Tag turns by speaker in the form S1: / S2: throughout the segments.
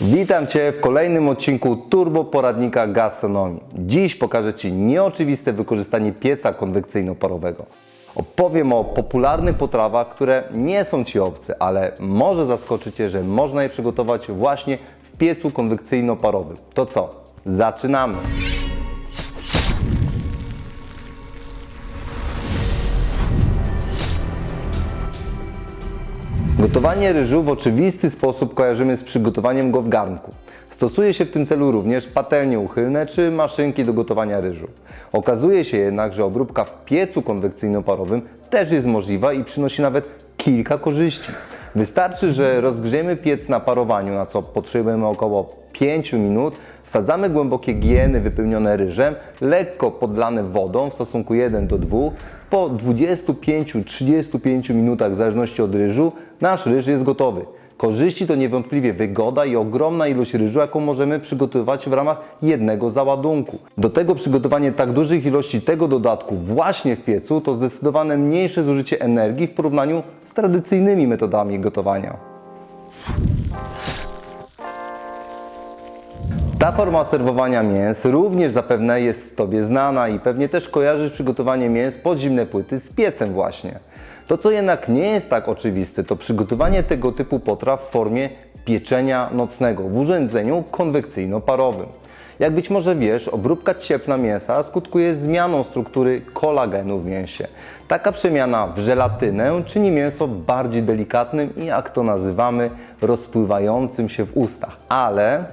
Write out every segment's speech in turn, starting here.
S1: Witam Cię w kolejnym odcinku Turbo Poradnika Gastronomii. Dziś pokażę Ci nieoczywiste wykorzystanie pieca konwekcyjno-parowego. Opowiem o popularnych potrawach, które nie są Ci obce, ale może zaskoczy Cię, że można je przygotować właśnie w piecu konwekcyjno-parowym. To co? Zaczynamy! Gotowanie ryżu w oczywisty sposób kojarzymy z przygotowaniem go w garnku. Stosuje się w tym celu również patelnie uchylne czy maszynki do gotowania ryżu. Okazuje się jednak, że obróbka w piecu konwekcyjno-parowym też jest możliwa i przynosi nawet kilka korzyści. Wystarczy, że rozgrzejemy piec na parowaniu, na co potrzebujemy około 5 minut, wsadzamy głębokie gieny wypełnione ryżem, lekko podlane wodą w stosunku 1 do 2. Po 25-35 minutach, w zależności od ryżu, nasz ryż jest gotowy. Korzyści to niewątpliwie wygoda i ogromna ilość ryżu, jaką możemy przygotowywać w ramach jednego załadunku. Do tego przygotowanie tak dużych ilości tego dodatku właśnie w piecu to zdecydowane mniejsze zużycie energii w porównaniu tradycyjnymi metodami gotowania. Ta forma serwowania mięs również zapewne jest Tobie znana i pewnie też kojarzysz przygotowanie mięs pod zimne płyty z piecem właśnie. To co jednak nie jest tak oczywiste, to przygotowanie tego typu potraw w formie pieczenia nocnego w urządzeniu konwekcyjno-parowym. Jak być może wiesz, obróbka cieplna mięsa skutkuje zmianą struktury kolagenu w mięsie. Taka przemiana w żelatynę czyni mięso bardziej delikatnym i jak to nazywamy, rozpływającym się w ustach. Ale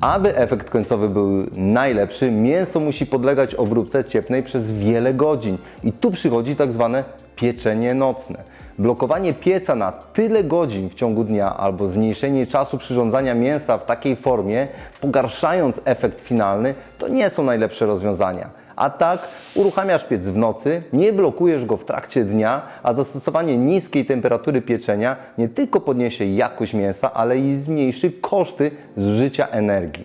S1: aby efekt końcowy był najlepszy, mięso musi podlegać obróbce cieplnej przez wiele godzin. I tu przychodzi tak zwane pieczenie nocne. Blokowanie pieca na tyle godzin w ciągu dnia albo zmniejszenie czasu przyrządzania mięsa w takiej formie, pogarszając efekt finalny, to nie są najlepsze rozwiązania. A tak uruchamiasz piec w nocy, nie blokujesz go w trakcie dnia, a zastosowanie niskiej temperatury pieczenia nie tylko podniesie jakość mięsa, ale i zmniejszy koszty zużycia energii.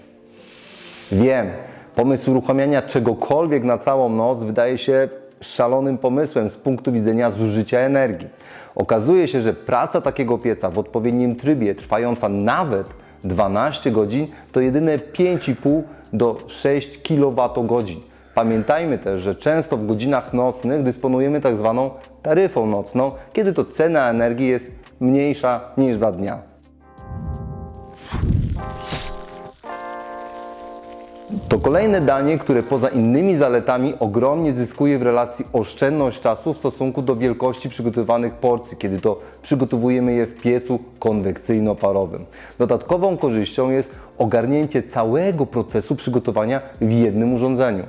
S1: Wiem, pomysł uruchamiania czegokolwiek na całą noc wydaje się szalonym pomysłem z punktu widzenia zużycia energii. Okazuje się, że praca takiego pieca w odpowiednim trybie, trwająca nawet 12 godzin, to jedyne 5,5 do 6 kWh. Pamiętajmy też, że często w godzinach nocnych dysponujemy tak zwaną taryfą nocną, kiedy to cena energii jest mniejsza niż za dnia. To kolejne danie, które poza innymi zaletami ogromnie zyskuje w relacji oszczędność czasu w stosunku do wielkości przygotowanych porcji, kiedy to przygotowujemy je w piecu konwekcyjno-parowym. Dodatkową korzyścią jest ogarnięcie całego procesu przygotowania w jednym urządzeniu.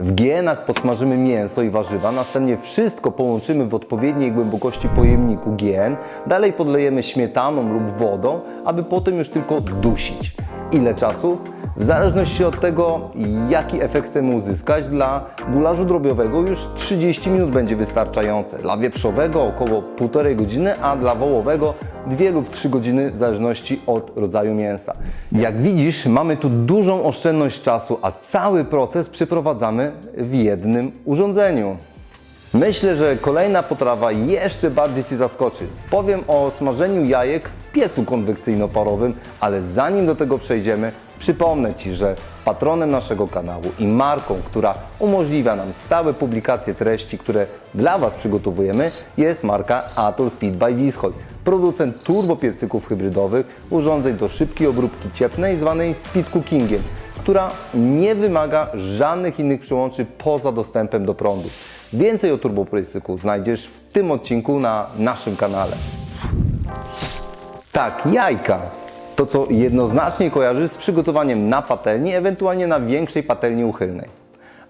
S1: W gienach podsmażymy mięso i warzywa, następnie wszystko połączymy w odpowiedniej głębokości pojemniku gien, dalej podlejemy śmietaną lub wodą, aby potem już tylko dusić. Ile czasu? W zależności od tego, jaki efekt chcemy uzyskać, dla gularzu drobiowego już 30 minut będzie wystarczające, dla wieprzowego około 1,5 godziny, a dla wołowego 2 lub 3 godziny w zależności od rodzaju mięsa. Jak widzisz, mamy tu dużą oszczędność czasu, a cały proces przeprowadzamy w jednym urządzeniu. Myślę, że kolejna potrawa jeszcze bardziej Ci zaskoczy. Powiem o smażeniu jajek w piecu konwekcyjno-parowym, ale zanim do tego przejdziemy, przypomnę Ci, że patronem naszego kanału i marką, która umożliwia nam stałe publikacje treści, które dla Was przygotowujemy, jest marka Atul Speed by Wischoj, producent turbopiecyków hybrydowych, urządzeń do szybkiej obróbki cieplnej zwanej speed cookingiem, która nie wymaga żadnych innych przyłączy poza dostępem do prądu. Więcej o turbopiecyku znajdziesz w tym odcinku na naszym kanale. Tak, jajka. To, co jednoznacznie kojarzy z przygotowaniem na patelni, ewentualnie na większej patelni uchylnej.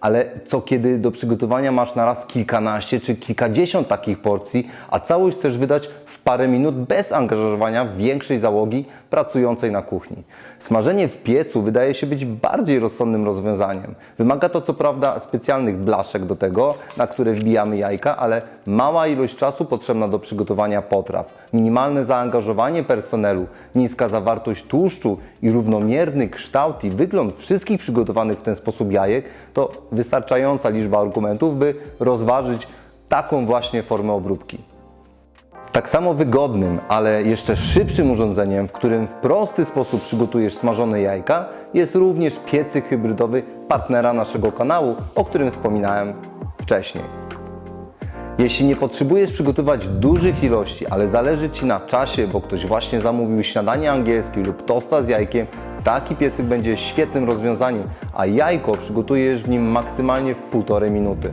S1: Ale co kiedy do przygotowania masz na raz kilkanaście czy kilkadziesiąt takich porcji, a całość chcesz wydać parę minut bez angażowania większej załogi pracującej na kuchni? Smażenie w piecu wydaje się być bardziej rozsądnym rozwiązaniem. Wymaga to co prawda specjalnych blaszek do tego, na które wbijamy jajka, ale mała ilość czasu potrzebna do przygotowania potraw, minimalne zaangażowanie personelu, niska zawartość tłuszczu i równomierny kształt i wygląd wszystkich przygotowanych w ten sposób jajek to wystarczająca liczba argumentów, by rozważyć taką właśnie formę obróbki. Tak samo wygodnym, ale jeszcze szybszym urządzeniem, w którym w prosty sposób przygotujesz smażone jajka, jest również piecyk hybrydowy partnera naszego kanału, o którym wspominałem wcześniej. Jeśli nie potrzebujesz przygotować dużych ilości, ale zależy Ci na czasie, bo ktoś właśnie zamówił śniadanie angielskie lub tosta z jajkiem, taki piecyk będzie świetnym rozwiązaniem, a jajko przygotujesz w nim maksymalnie w półtorej minuty.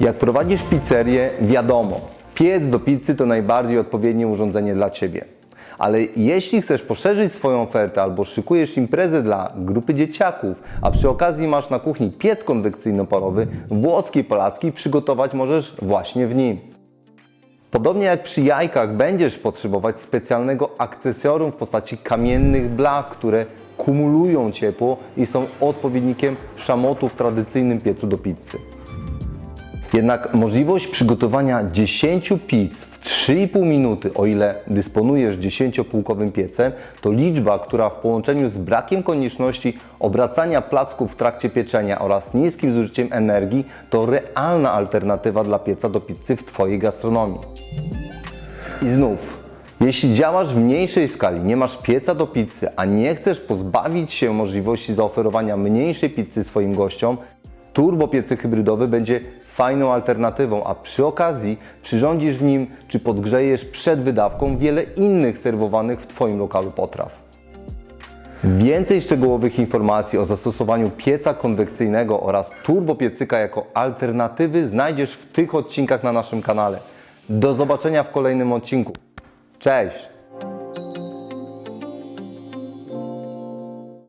S1: Jak prowadzisz pizzerię, wiadomo, piec do pizzy to najbardziej odpowiednie urządzenie dla Ciebie. Ale jeśli chcesz poszerzyć swoją ofertę albo szykujesz imprezę dla grupy dzieciaków, a przy okazji masz na kuchni piec konwekcyjno-parowy, włoski, polacki, przygotować możesz właśnie w nim. Podobnie jak przy jajkach będziesz potrzebować specjalnego akcesorium w postaci kamiennych blach, które kumulują ciepło i są odpowiednikiem szamotu w tradycyjnym piecu do pizzy. Jednak możliwość przygotowania 10 pizz w 3,5 minuty, o ile dysponujesz 10-półkowym piecem, to liczba, która w połączeniu z brakiem konieczności obracania placków w trakcie pieczenia oraz niskim zużyciem energii to realna alternatywa dla pieca do pizzy w Twojej gastronomii. I znów, jeśli działasz w mniejszej skali, nie masz pieca do pizzy, a nie chcesz pozbawić się możliwości zaoferowania mniejszej pizzy swoim gościom, turbo piecyk hybrydowy będzie fajną alternatywą, a przy okazji przyrządzisz w nim czy podgrzejesz przed wydawką wiele innych serwowanych w Twoim lokalu potraw. Więcej szczegółowych informacji o zastosowaniu pieca konwekcyjnego oraz turbopiecyka jako alternatywy znajdziesz w tych odcinkach na naszym kanale. Do zobaczenia w kolejnym odcinku. Cześć!